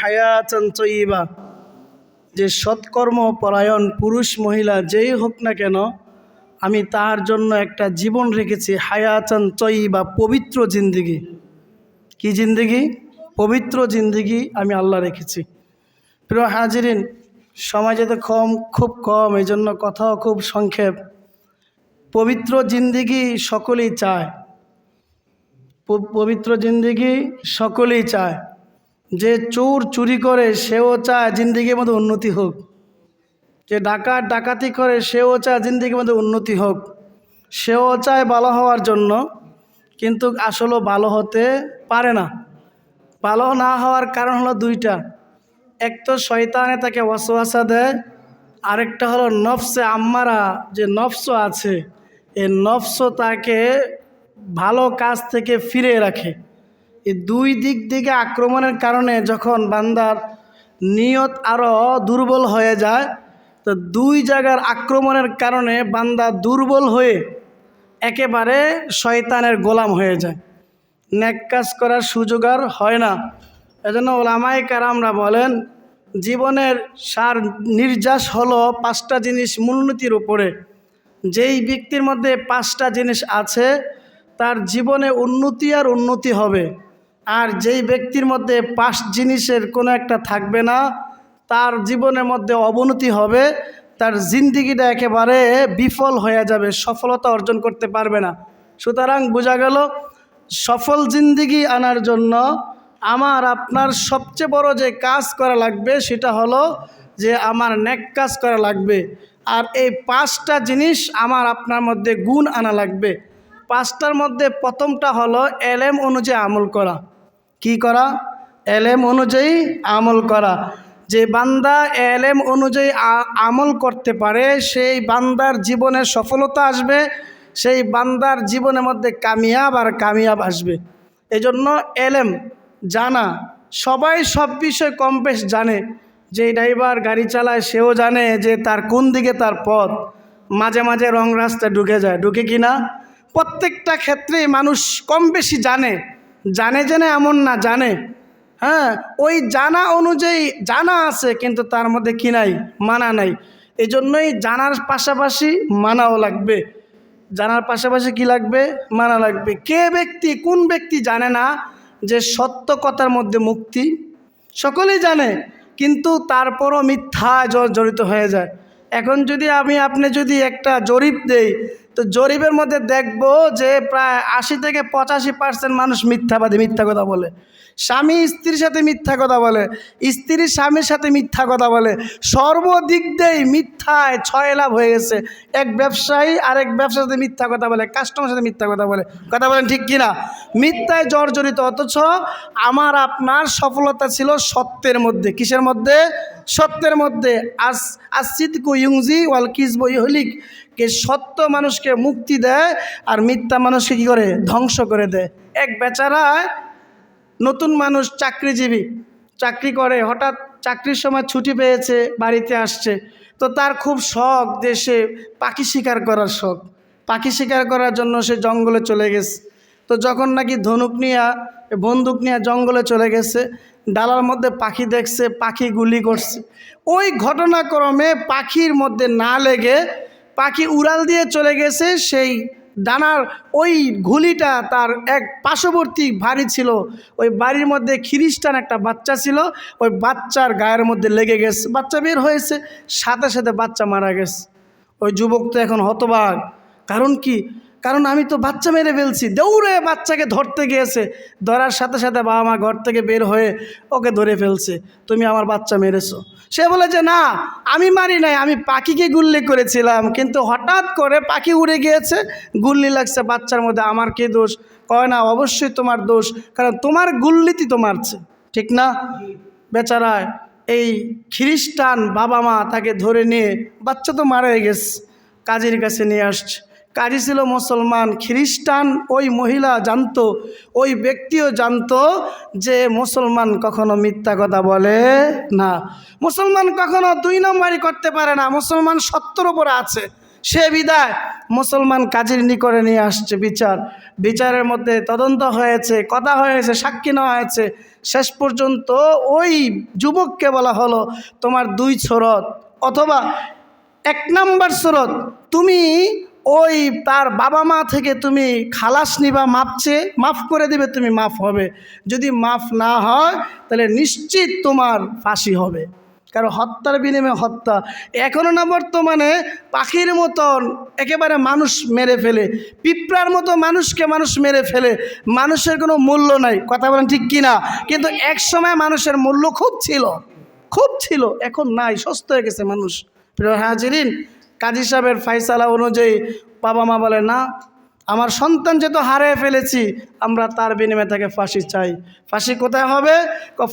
হায়াচান তৈবা যে সৎকর্ম পরায়ণ পুরুষ মহিলা যেই হোক না কেন, আমি তার জন্য একটা জীবন রেখেছি হায়াচান তৈবা পবিত্র জিন্দিগি। কি জিন্দিগি? পবিত্র জিন্দিগি আমি আল্লাহ রেখেছি। প্রিয় হাজিরিন, সমাজে তো কম, খুব কম এই জন্য কথাও খুব সংক্ষেপ। পবিত্র জিন্দিগি সকলেই চায়। পবিত্র জিন্দিগি সকলেই চায়। যে চোর চুরি করে, সেও চায় জিন্দিগির মধ্যে উন্নতি হোক। যে ডাকাত ডাকাতি করে, সেও চায় জিন্দিগির মধ্যে উন্নতি হোক। সেও চায় ভালো হওয়ার জন্য, কিন্তু আসলে ভালো হতে পারে না। ভালো না হওয়ার কারণ হলো দুইটা। এক তো শয়তানে তাকে ওয়াসওয়াসা দেয়, আরেকটা হলো নফসে আম্মারা যে নফস আছে, এই নফস তাকে ভালো কাজ থেকে ফিরে রাখে। এই দুই দিক থেকে আক্রমণের কারণে যখন বান্দার নিয়ত আরও দুর্বল হয়ে যায়, তো দুই জায়গার আক্রমণের কারণে বান্দা দুর্বল হয়ে একেবারে শয়তানের গোলাম হয়ে যায়। ন্যাক কাজ করার সুযোগ আর হয় না। এজন্য ওলামাই কারামরা বলেন, জীবনের সার নির্যাস হলো পাঁচটা জিনিস মূলনীতির উপরে। যেই ব্যক্তির মধ্যে পাঁচটা জিনিস আছে, তার জীবনে উন্নতি আর উন্নতি হবে। আর যেই ব্যক্তির মধ্যে পাঁচ জিনিসের কোনো একটা থাকবে না, তার জীবনের মধ্যে অবনতি হবে, তার জিন্দিগিটা একেবারে বিফল হয়ে যাবে, সফলতা অর্জন করতে পারবে না। সুতরাং বোঝা গেল, সফল জিন্দিগি আনার জন্য আমার আপনার সবচেয়ে বড় যে কাজ করা লাগবে, সেটা হলো যে আমার নেক কাজ করা লাগবে। আর এই পাঁচটা জিনিস আমার আপনার মধ্যে গুণ আনা লাগবে। পাঁচটার মধ্যে প্রথমটা হলো এলেম অনুযায়ী আমল করা। কি করা? এলেম অনুযায়ী আমল করা। যে বান্দা এলেম অনুযায়ী আমল করতে পারে, সেই বান্দার জীবনে সফলতা আসবে, সেই বান্দার জীবনের মধ্যে কামিয়াব আর কামিয়াব আসবে। এজন্য এলেম জানা। সবাই সব বিষয়ে কম বেশ জানে। যে ড্রাইভার গাড়ি চালায়, সেও জানে যে তার কোন দিকে তার পথ। মাঝে মাঝে রং রাস্তায় ঢুকে যায়। ঢুকে কি না প্রত্যেকটা ক্ষেত্রেই মানুষ কম বেশি জানে। জানে জেনে এমন না, জানে। হ্যাঁ ওই জানা অনুযায়ী জানা আছে, কিন্তু তার মধ্যে কি নাই? মানা নাই। এই জন্যই জানার পাশাপাশি মানাও লাগবে। জানার পাশাপাশি কি লাগবে? মানা লাগবে। কে ব্যক্তি, কোন ব্যক্তি জানে না যে সত্য কথার মধ্যে মুক্তি? সকলেই জানে, কিন্তু তারপরও মিথ্যা জড়িত হয়ে যায়। এখন যদি আমি, আপনি যদি একটা জরিপ দেই তো জরিপের মধ্যে দেখব যে প্রায় আশি থেকে পঁচাশি পার্সেন্ট মানুষ মিথ্যাবাদী, মিথ্যা কথা বলে। স্বামী স্ত্রীর সাথে মিথ্যা কথা বলে, স্ত্রী স্বামীর সাথে মিথ্যা কথা বলে। সর্বদিক দিয়েই মিথ্যায় ছয় লাভ হয়ে গেছে। এক ব্যবসায়ী আরেক ব্যবসার সাথে মিথ্যা কথা বলে কাস্টমার সাথে মিথ্যা কথা বলে। কথা বলেন ঠিক কিনা? মিথ্যায় জর্জরিত, অথচ আমার, আপনার সফলতা ছিল সত্যের মধ্যে। কিসের মধ্যে? সত্যের মধ্যে। আস, আসিদকু ইউংজি ওয়াল কিসব ইহলিক। কে সত্য মানুষকে মুক্তি দেয় আর মিথ্যা মানুষকে কী করে? ধ্বংস করে দেয়। এক বেচারায় নতুন মানুষ, চাকরিজীবী, চাকরি করে, হঠাৎ চাকরির সময় ছুটি পেয়েছে, বাড়িতে আসছে। তো তার খুব শখ সে পাখি শিকার করার শখ। পাখি শিকার করার জন্য সে জঙ্গলে চলে গেছে। তো যখন নাকি ধনুক নিয়ে, বন্দুক নিয়ে জঙ্গলে চলে গেছে, ডালার মধ্যে পাখি দেখছে, পাখি গুলি করছে। ওই ঘটনাক্রমে পাখির মধ্যে না লেগে পাখি উড়াল দিয়ে চলে গেছে। সেই ডানার ওই ঘুলিটা তার এক পার্শ্ববর্তী বাড়ি ছিল। ওই বাড়ির মধ্যে খ্রিস্টান একটা বাচ্চা ছিল। ওই বাচ্চার গায়ের মধ্যে লেগে গেছে। বাচ্চা বের হয়েছে। সাথে সাথে বাচ্চা মারা গেছে। ওই যুবক তো এখন হতবাক। কারণ কি? কারণ আমি তো বাচ্চা মেরে ফেলছি। দৌড়ে বাচ্চাকে ধরতে গিয়েছে। ধরার সাথে সাথে বাবা মা ঘর থেকে বের হয়ে ওকে ধরে ফেলছে। তুমি আমার বাচ্চা মেরেছো। সে বলে যে, না, আমি মারি নাই, আমি পাখিকে গুল্লি করেছিলাম। কিন্তু হঠাৎ করে পাখি উড়ে গিয়েছে, গুল্লি লাগছে বাচ্চার মধ্যে, আমার কে দোষ? কয়, না, অবশ্যই তোমার দোষ, কারণ তোমার গুল্লিতি তো মারছে ঠিক না? বেচারায় এই খ্রিস্টান বাবা মা তাকে ধরে নিয়ে, বাচ্চা তো মারা গেছে, কাজের কাছে নিয়ে আসছে। কাজী ছিল মুসলমান, খ্রিস্টান ওই মহিলা জানতো, ওই ব্যক্তিও জানতো যে মুসলমান কখনো মিথ্যা কথা বলে না। মুসলমান কখনো দুই নম্বরই করতে পারে না, মুসলমান সত্যর উপরে আছে। সে বিদায়। মুসলমান কাজের নিকটে নিয়ে আসছে বিচার। বিচারের মধ্যে তদন্ত হয়েছে, কথা হয়েছে, সাক্ষী নেওয়া হয়েছে। শেষ পর্যন্ত ওই যুবককে বলা হলো, তোমার দুই ছরত, অথবা এক নম্বর স্রোত তুমি ওই তার বাবা মা থেকে তুমি খালাস নিবা মাপছে মাফ করে দেবে, তুমি মাফ হবে। যদি মাফ না হয়, তাহলে নিশ্চিত তোমার ফাঁসি হবে। কারণ হত্যার বিনিময়ে হত্যা। এখনও না বর্তমানে পাখির মতন একেবারে মানুষ মেরে ফেলে। পিঁপড়ার মতো মানুষকে মানুষ মেরে ফেলে। মানুষের কোনো মূল্য নাই। কথা বলেন ঠিক কিনা? কিন্তু এক সময় মানুষের মূল্য খুব ছিল। খুব ছিল। এখন নাই। সস্ত হয়ে গেছে মানুষ। প্রিয় হাজিরিন কাজী সাহেবের ফাইসালা অনুযায়ী বাবা মা বলে না আমার সন্তান যেহেতু হারিয়ে ফেলেছি, আমরা তার বিনিময়ে তাকে ফাঁসি চাই। ফাঁসি কোথায় হবে?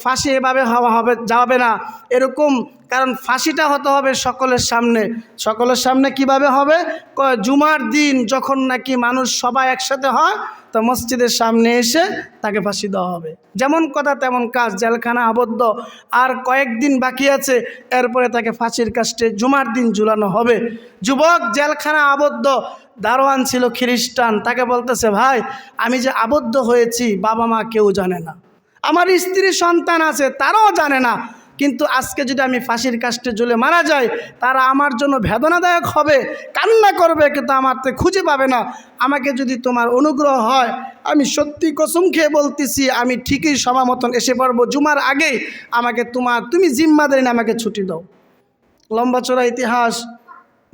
ফাঁসি এভাবে হওয়া হবে, যাবে না। এরকম, কারণ ফাঁসিটা হতে হবে সকলের সামনে। সকলের সামনে কীভাবে হবে? জুমার দিন যখন নাকি মানুষ সবাই একসাথে হয়, তো মসজিদের সামনে এসে তাকে ফাঁসি দেওয়া হবে। যেমন কথা, তেমন কাজ, জেলখানা আবদ্ধ। আর কয়েকদিন বাকি আছে, এরপরে তাকে ফাঁসির কাস্টে জুমার দিন ঝুলানো হবে। যুবক, জেলখানা আবদ্ধ। দারোয়ান ছিল খ্রিস্টান, তাকে বলতেছে, ভাই, আমি যে আবদ্ধ হয়েছি, বাবা মা কেউ জানে না। আমার স্ত্রী সন্তান আছে, তারাও জানে না। কিন্তু আজকে যদি আমি ফাঁসির কাস্টে ঝুলে মারা যাই, তারা আমার জন্য বেদনাদায়ক হবে, কান্না করবে, কিন্তু আমার তো খুঁজে পাবে না। আমাকে যদি তোমার অনুগ্রহ হয়, আমি সত্যি কসম খেয়ে বলতেছি, আমি ঠিকই সময় মতন এসে পারব জুমার আগেই আমাকে তোমার, তুমি জিম্মাদারি আমাকে ছুটি দাও। লম্বা চড়া ইতিহাস।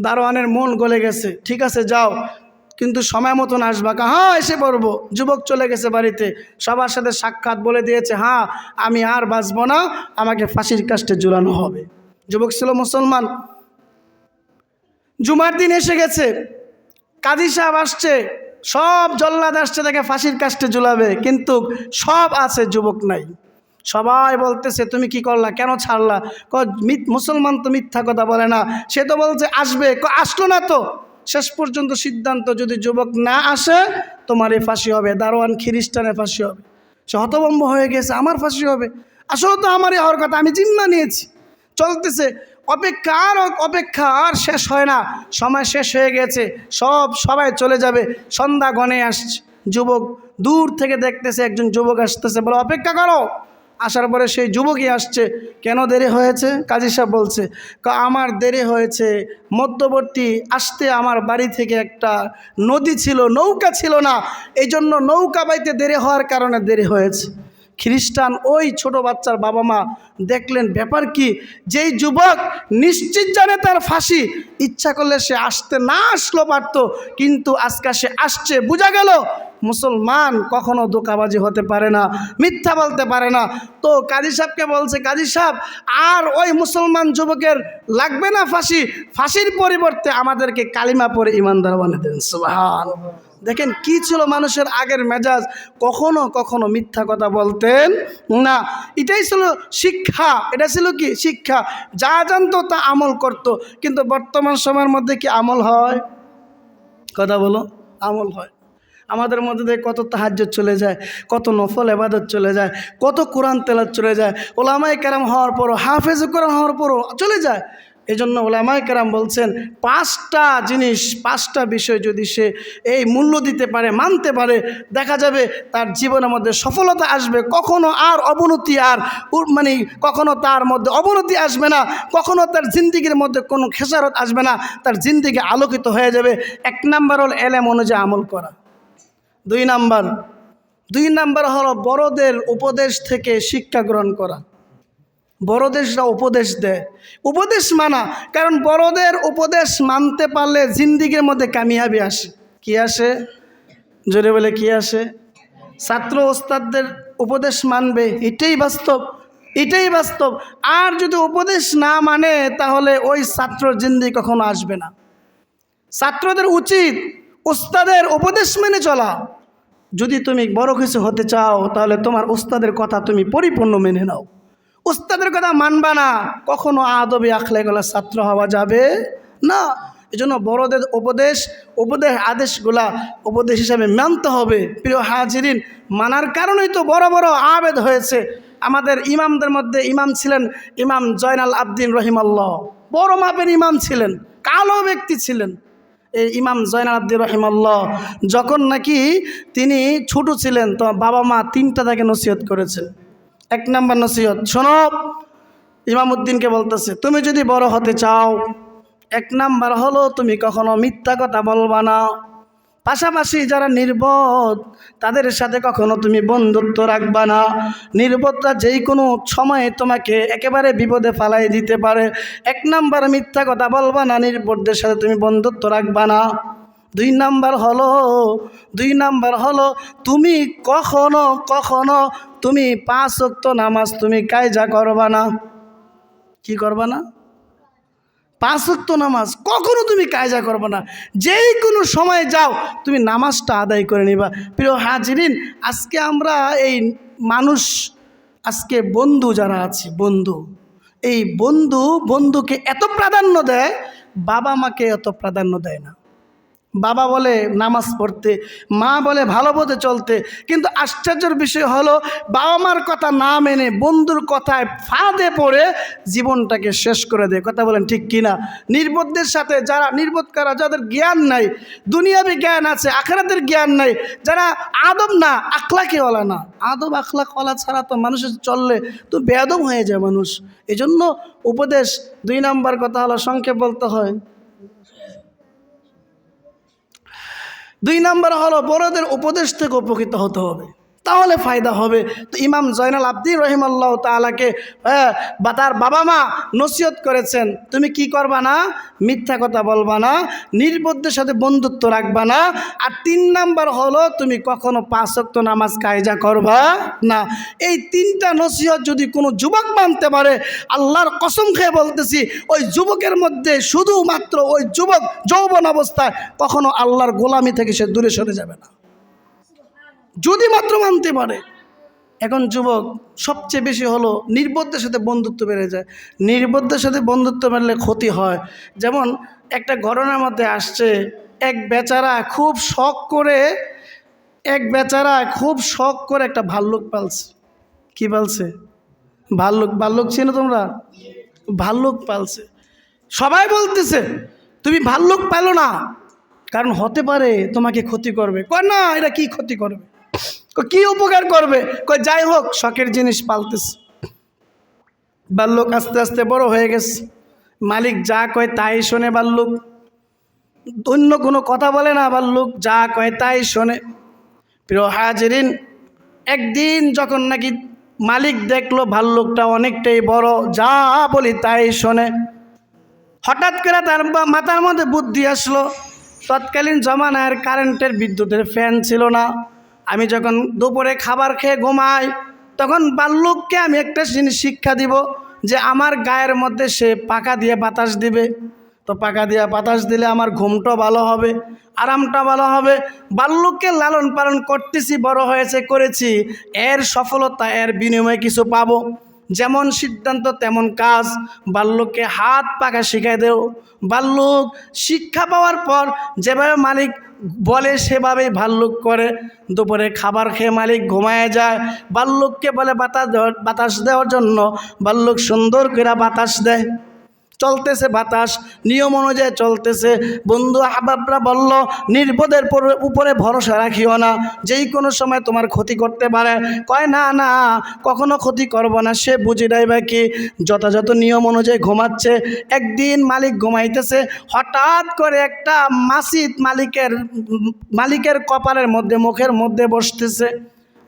দারোয়ানের মন গলে গেছে, ঠিক আছে, যাও। কিন্তু সময় মতন আসবা কা। হ্যাঁ এসে পড়ব। যুবক চলে গেছে বাড়িতে। সবার সাথে সাক্ষাৎ বলে দিয়েছে হ্যাঁ আমি আর বাঁচবো না। আমাকে ফাঁসির কাস্টে ঝুলানো হবে। যুবক ছিল মুসলমান। জুমার দিন এসে গেছে। কাজী সাহেব আসছে। সব জল্লাদ আসছে তাকে ফাঁসির কাস্টে ঝুলাবে কিন্তু সব আছে, যুবক নাই। সবাই বলতেছে, তুমি কি করলা? কেন ছাড়লা? ক মুসলমান তো মিথ্যা কথা বলে না। সে তো বলছে, আসবে। ক আসলো না তো? শেষ পর্যন্ত সিদ্ধান্ত, যদি যুবক না আসে, তোমার এই ফাঁসি হবে। দারোয়ান খ্রিস্টানের ফাঁসি হবে। সে হতভম্ব হয়ে গেছে, আমার ফাঁসি হবে? আসলে তো আমারই হওয়ার কথা, আমি জিম্মা নিয়েছি। চলতেছে, অপেক্ষা আর অপেক্ষা আর শেষ হয় না। সময় শেষ হয়ে গেছে, সব সবাই চলে যাবে, সন্ধ্যা গনে আসছে। যুবক দূর থেকে দেখতেছে, একজন যুবক আসতেছে, বলে, অপেক্ষা করো। আসার পরে সেই যুবকই আসছে, কেন দেরি হয়েছে? কাজী সাহেব বলছে, "কা, আমার দেরি হয়েছে। মধ্যবর্তী আসতে আমার বাড়ি থেকে একটা নদী ছিল, নৌকা ছিল না। এই জন্য নৌকা বাইতে দেরি হওয়ার কারণে দেরি হয়েছে। খ্রিস্টান ওই ছোট বাচ্চার বাবা মা দেখলেন, ব্যাপার কি? যেই যুবক নিশ্চিত জানে তার ফাঁসি। ইচ্ছা করলে সে আসতে না আসলো পারত, কিন্তু আজকে সে আসছে। বোঝা গেল মুসলমান কখনো দোকাবাজি হতে পারে না, মিথ্যা বলতে পারে না। তো কাজী সাহেবকে বলছে, কাজী সাহেব, আর ওই মুসলমান যুবকের লাগবে না ফাঁসি? ফাঁসির পরিবর্তে আমাদেরকে কালিমা পরে ইমানদার বানিয়ে দেন, সুবহান। দেখেন কি ছিল মানুষের আগের মেজাজ? কখনো কখনো মিথ্যা কথা বলতেন না। এটাই ছিল শিক্ষা। এটা ছিল কি? শিক্ষা। যা জানতো তা আমল করত। কিন্তু বর্তমান সময়ের মধ্যে কি আমল হয়? কথা বলো, আমল হয়। আমাদের মধ্যে দিয়ে কত তাহাজ্য চলে যায়, কত নফল এবাদত চলে যায়, কত কোরআন তেলাত চলে যায় ওলামাই কেরাম হওয়ার পরও, হাফেজ কোরআন হওয়ার পরও চলে যায়। এই জন্য ওলামাই কেরাম বলছেন, পাঁচটা জিনিস, পাঁচটা বিষয় যদি সে এই মূল্য দিতে পারে, মানতে পারে, দেখা যাবে তার জীবনের মধ্যে সফলতা আসবে, কখনো আর অবনতি আর মানে কখনো তার মধ্যে অবনতি আসবে না, কখনো তার জিন্দিগির মধ্যে কোনো খেসারত আসবে না, তার জিন্দিগি আলোকিত হয়ে যাবে। এক নাম্বার হল এলেম অনুযায়ী আমল করা। দুই নাম্বার। দুই নাম্বার হলো বড়দের উপদেশ থেকে শিক্ষা গ্রহণ করা। বড়দেশরা উপদেশ দেয়। উপদেশ মানা, কারণ বড়দের উপদেশ মানতে পারলে জিন্দিগির মধ্যে কামিয়াবি আসে। কি আসে? জোরে বলে কি আসে? ছাত্র ওস্তাদদের উপদেশ মানবে, এটাই বাস্তব এটাই বাস্তব। আর যদি উপদেশ না মানে তাহলে ওই ছাত্র জিন্দি কখনো আসবে না। ছাত্রদের উচিত ওস্তাদের উপদেশ মেনে চলা। যদি তুমি বড় কিছু হতে চাও, তাহলে তোমার ওস্তাদের কথা তুমি পরিপূর্ণ মেনে নাও। ওস্তাদের কথা মানবা না। কখনো আদবে আখলে গলা ছাত্র হওয়া যাবে না। এই জন্য বড়দের উপদেশ উপদেশ আদেশগুলা উপদেশ হিসাবে মানতে হবে। প্রিয় হাজিরিন, মানার কারণেই তো বড় বড় আবেদ হয়েছে। আমাদের ইমামদের মধ্যে ইমাম ছিলেন ইমাম জয়নাল আবদিন রহিমাল্লাহ। বড় মাপের ইমাম ছিলেন, কালো ব্যক্তি ছিলেন। ইমাম জয়নাল আব্দি রহিমাল্লাহ, যখন নাকি তিনি ছোট ছিলেন তো বাবা মা তিনটা তাকে নসিহত করেছে। এক নম্বর নসিহত, শোনো ইমামুদ্দিনকে বলতেছে, তুমি যদি বড় হতে চাও, এক নাম্বার হলো তুমি কখনো মিথ্যা কথা বলবা না। পাশাপাশি যারা নির্বোধ, তাদের সাথে কখনো তুমি বন্ধুত্ব রাখবা না। নির্বোধরা যেই কোনো সময়ে তোমাকে একেবারে বিপদে ফালাই দিতে পারে। এক নাম্বার মিথ্যা কথা বলবা না, নির্বোধদের সাথে তুমি বন্ধুত্ব রাখবা না। দুই নাম্বার হলো, দুই নাম্বার হলো, তুমি কখনো কখনো তুমি পাঁচ অক্ত নামাজ তুমি কায়জা করবা না। কি করবা না? পাঁচ ওয়াক্ত নামাজ কখনো তুমি কায়জা করবে না। যেই কোনো সময় যাও, তুমি নামাজটা আদায় করে নিবা। প্রিয় হাজিরিন, আজকে আমরা এই মানুষ, আজকে বন্ধু যারা আছে, বন্ধু, এই বন্ধু বন্ধুকে এত প্রাধান্য দেয় বাবা মাকে এত প্রাধান্য দেয় না। বাবা বলে নামাজ পড়তে, মা বলে ভালো পথে চলতে। কিন্তু আশ্চর্যের বিষয় হলো, বাবা মার কথা না মেনে বন্ধুর কথায় ফাঁদে পড়ে জীবনটাকে শেষ করে দেয়। কথা বলেন ঠিক কিনা? নির্বোধদের সাথে যারা, নির্বোধ করা, যাদের জ্ঞান নাই, দুনিয়াবি জ্ঞান আছে, আখেরাতের জ্ঞান নাই, যারা আদব না আখলাকে ওলা না। আদব আখলাক ওলা ছাড়া তো মানুষের চললে তো বেয়াদব হয়ে যায় মানুষ। এজন্য উপদেশ দুই নাম্বার কথা হলো, সংক্ষেপ বলতে হয় দুই নাম্বার হলো বড়দের উপদেশ থেকে উপকৃত হতে হবে। তাহলে ফায়দা হবে। তো ইমাম জয়নাল আব্দিন রহিমাল্লাহ তালাকে বা তার বাবা মা নসিহত করেছেন, তুমি কি করবা না? মিথ্যা কথা বলবা না নির্বদ্ধের সাথে বন্ধুত্ব রাখবা না, আর তিন নাম্বার হলো, তুমি কখনো পাঁচক্ত নামাজ কায়জা করবা না। এই তিনটা নসিহত যদি কোনো যুবক মানতে পারে, আল্লাহর কসম খেয়ে বলতেছি, ওই যুবকের মধ্যে শুধুমাত্র ওই যুবক যৌবন অবস্থায় কখনো আল্লাহর গোলামি থেকে সে দূরে সরে যাবে না। যদি মাত্র মানতে পারে। এখন যুবক সবচেয়ে বেশি হলো নির্বোধদের সাথে বন্ধুত্ব বেড়ে যায়। নির্বোধদের সাথে বন্ধুত্ব বেড়লে ক্ষতি হয়। যেমন একটা ঘটনার মধ্যে আসছে, এক বেচারা খুব শখ করে, এক বেচারা খুব শখ করে একটা ভাল্লুক পালছে। কি পালছে? ভাল্লুক ভাল্লুক চিনো তোমরা? ভাল্লুক পালছে। সবাই বলতেছে, তুমি ভাল্লুক পেল না। কারণ হতে পারে তোমাকে ক্ষতি করবে। কয়, না এটা কি ক্ষতি করবে? কি উপকার করবে? কয়, যাই হোক, শখের জিনিস পালতেছে। বাল্যক আস্তে আস্তে বড় হয়ে গেছে। মালিক যা কয় তাই শোনে বাল্যুক। অন্য কোনো কথা বলে না বাল্যুক, যা কয় তাই শোনে। প্রিয় হাজিরিন, একদিন যখন নাকি মালিক দেখল ভাল্লুকটা অনেকটাই বড়, যা বলি তাই শোনে। হঠাৎ করে তার মাথার মধ্যে বুদ্ধি আসলো। তৎকালীন জমানার কারেন্টের বিদ্যুতের ফ্যান ছিল না। আমি যখন দুপুরে খাবার খেয়ে ঘুমাই, তখন বাল্যককে আমি একটা জিনিস শিক্ষা দিব যে আমার গায়ের মধ্যে সে পাকা দিয়ে বাতাস দিবে। তো পাকা দিয়ে বাতাস দিলে আমার ঘুমটা ভালো হবে আরামটা ভালো হবে। বাল্যককে লালন পালন করতেছি, বড় হয়েছে, করেছি, এর সফলতা, এর বিনিময়ে কিছু পাবো। যেমন সিদ্ধান্ত, তেমন কাজ। বাল্যকে হাত পাকা শিখাই দেও। বাল্যক শিক্ষা পাওয়ার পর যেভাবে মালিক বলে সেভাবে ভাল্লুক করে। দুপুরে খাবার খেয়ে মালিক ঘুমায় যায়। বাল্যককে বলে বাতাস বাতাস দেওয়ার জন্য বাল্যক সুন্দর করে বাতাস দেয়। চলতেছে বাতাস, নিয়ম অনুযায়ী চলতেছে। বন্ধু আহবাবরা বলল, নির্বোধের উপরে ভরসা রাখিও না। যেই কোনো সময় তোমার ক্ষতি করতে পারে। কয়, না না, কখনো ক্ষতি করব না, সে বুঝি নাই বা কি? যথাযথ নিয়ম অনুযায়ী ঘুমাচ্ছে। একদিন মালিক ঘুমাইতেছে, হঠাৎ করে একটা মাসিদ মালিকের মালিকের কপালের মধ্যে, মুখের মধ্যে বসতেছে।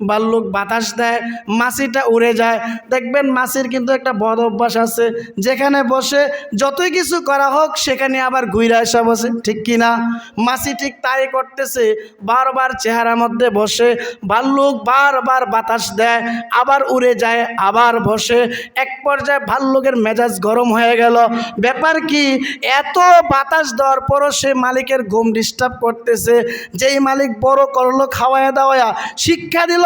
বাল্লুক বাতাস দেয় মাছিটা উড়ে যায়। দেখবেন মাছির কিন্তু একটা বদ অভ্যাস আছে, যেখানে বসে যতই কিছু করা হোক, সেখানে আবার ঘুরে আসা বসে, ঠিক কি না? মাছি ঠিক তাই করতেছে, বারবার চেহারার মধ্যে বসে ভাল্লুক বারবার বাতাস দেয়, আবার উড়ে যায়, আবার বসে। এক পর্যায়ে ভাল্লুকের মেজাজ গরম হয়ে গেল। ব্যাপার কি, এত বাতাস দেওয়ার পরও সে মালিকের ঘুম ডিস্টার্ব করতেছে, যেই মালিক বড় করল খাওয়ায় দাওয়া শিক্ষা দিল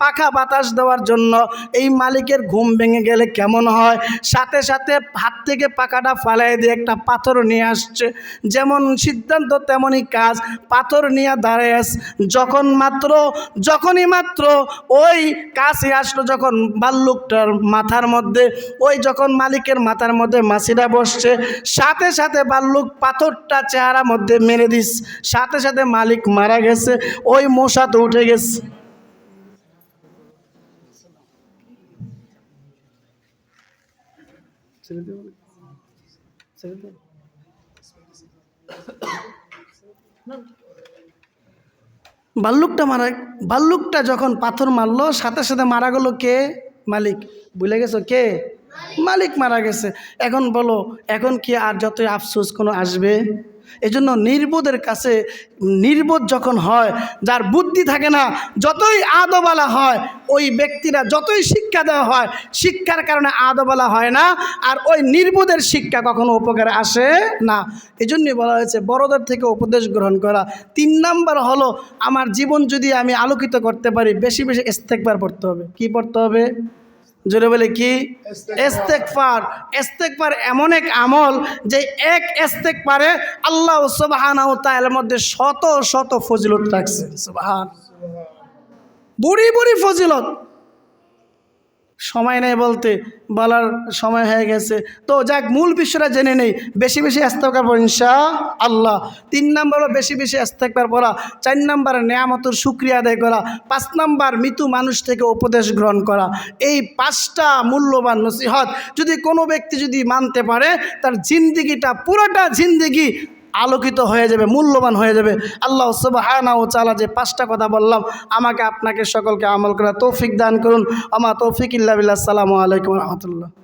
পাখা বাতাস দেওয়ার জন্য এই মালিকের ঘুম ভেঙে গেলে কেমন হয়? সাথে সাথে হাত থেকে পাখাটা ফালাই দিয়ে একটা পাথর নিয়ে আসছে। যেমন সিদ্ধান্ত, তেমনই কাজ। পাথর নিয়ে দাঁড়ায় যখন মাত্র, যখনই মাত্র ওই কাছে আসলো যখন বাল্লুকটার মাথার মধ্যে, ওই যখন মালিকের মাথার মধ্যে মাছিটা বসছে, সাথে সাথে বাল্লুক পাথরটা চেহারা মধ্যে মেরে দিস। সাথে সাথে মালিক মারা গেছে। ওই মশা তো উঠে গেছে। ছেড়ে ভাল্লুকটা মারা ভাল্লুকটা যখন পাথর মারলো, সাথে সাথে মারা গেল কে? মালিক। ভুলে গেছো? কে? মালিক মারা গেছে। এখন বলো, এখন কি আর যতই আফসোস কোনো আসবে? এজন্য নির্বোধের কাছে, নির্বোধ যখন হয়, যার বুদ্ধি থাকে না, যতই আদবালা হয়, ওই ব্যক্তিরা যতই শিক্ষা দেওয়া হয়, শিক্ষার কারণে আদবালা হয় না, আর ওই নির্বোধের শিক্ষা কখনো উপকারে আসে না। এই জন্যই বলা হয়েছে, বড়দের থেকে উপদেশ গ্রহণ করা। তিন নাম্বার হলো, আমার জীবন যদি আমি আলোকিত করতে পারি, বেশি বেশি ইস্তেকবার পড়তে হবে। কি পড়তে হবে? জোরে বলে কি? এস্তেকফার এস্তেকফার এমন এক আমল যে এক এস্তেক পারে আল্লাহ সুবহানাহু ওয়া তাআলার মধ্যে শত শত ফজিলত রাখছে। সুবাহান। বুড়ি বুড়ি ফজিলত। সময় নেই বলতে, বলার সময় হয়ে গেছে। তো যাক, মূল বিষয়টা জেনে নেই। বেশি বেশি আস্তাকার পর ইনশা আল্লাহ তিন নম্বর বেশি বেশি আস্তাকবার পড়া। চার নম্বর নেয়ামতর শুক্রিয়া আদায় করা। পাঁচ নম্বর মৃত্যু মানুষ থেকে উপদেশ গ্রহণ করা। এই পাঁচটা মূল্যবান নসিহত যদি কোনো ব্যক্তি যদি মানতে পারে, তার জিন্দিগিটা পুরোটা জিন্দিগি আলোকিত হয়ে যাবে, মূল্যবান হয়ে যাবে। আল্লাহ সুবহানা ও চালা যে পাঁচটা কথা বললাম, আমাকে আপনাকে সকলকে আমল করা তৌফিক দান করুন। আমার তৌফিক ইল্লা বিল্লাহ। সালামু আলাইকুম রহমতুল্লাহ।